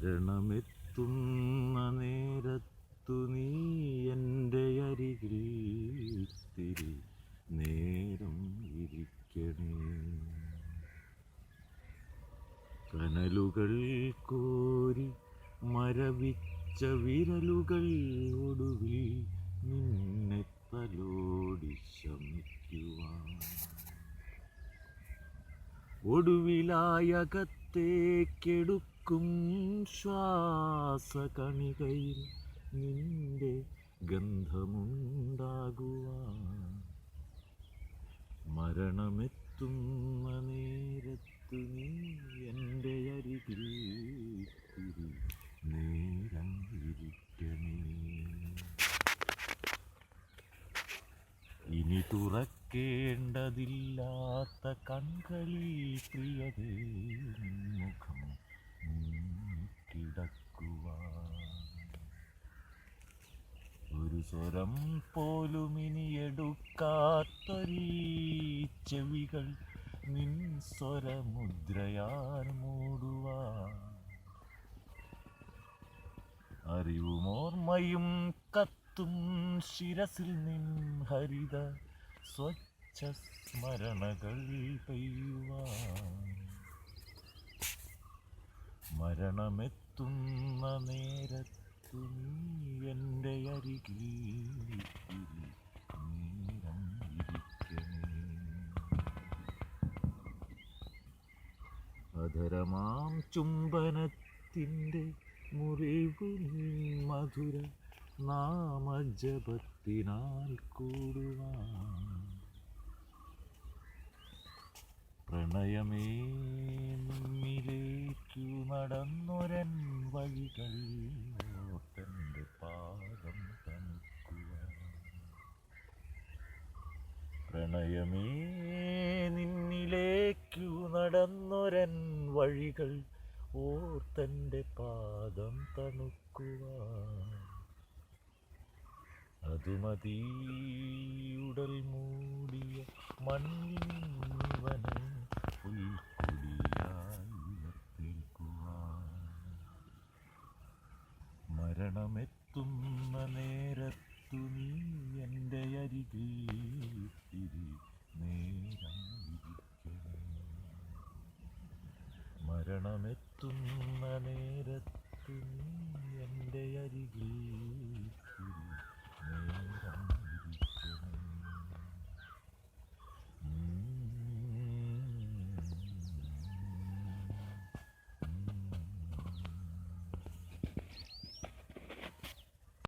മരണമെത്തുന്ന നേരത്തു നീ എന്റെ അരികിൽ തിരി നേരം ഇരിക്കണേ. കനലുകൾ കോരി മരവിച്ച വിരലുകൾ ഒടുവിൽ നിന്നെ തലോടി ശമിക്കുവാൻ. ഒടുവിലായകത്തേക്കെടുക്കും ശ്വാസകണികയിൽ നിന്റെ ഗന്ധമുണ്ടാകുവാൻ. മരണമെത്തുന്ന നേരത്ത് നീ എന്റെ അരികിൽ നേരം ഇരിക്കണേ ഇനി തുറക്കേണ്ടതില്ലാത്ത കൺകളിൽ പ്രിയതേ മുഖം ഒരു സ്വരം പോലും ഇനി എടുക്കാത്തൊരീ ചെവികൾ നിൻ സ്വരമുദ്രയാൽ മൂടുവാൻ. അറിവും ഓർമ്മയും കത്തും ശിരസിൽ നിൻ ഹരിത സ്വച്ഛ സ്മരണകൾ പെയ്യുവാൻ. മരണമെത്തുന്ന നേരത്തു നീ എന്റെ അരികിൽ അധരമാം ചുംബനത്തിന്റെ മുറിവ് മധുര നാമജപത്തിനാൽ കൂടുവാൻ. പ്രണയമേ മുന്നിലേക്കു നടന്നൊരൻ വഴികൾ ഓർത്തന്റെ പാദം തണുക്കുവാൻ പ്രണയമേ നിന്നിലേക്കു നടന്നൊരൻ വഴികൾ ഓർത്തന്റെ പാദം തണുക്കുവാൻ ഉടൽ മൂടിയ മണ്ണിവനെ മരണമെത്തുന്ന നേരത്തു നീ എന്റെ അരികിൽ തിരി നേരം മരണമെത്തുന്ന നേരത്തു നീ എന്റെ അരികിൽ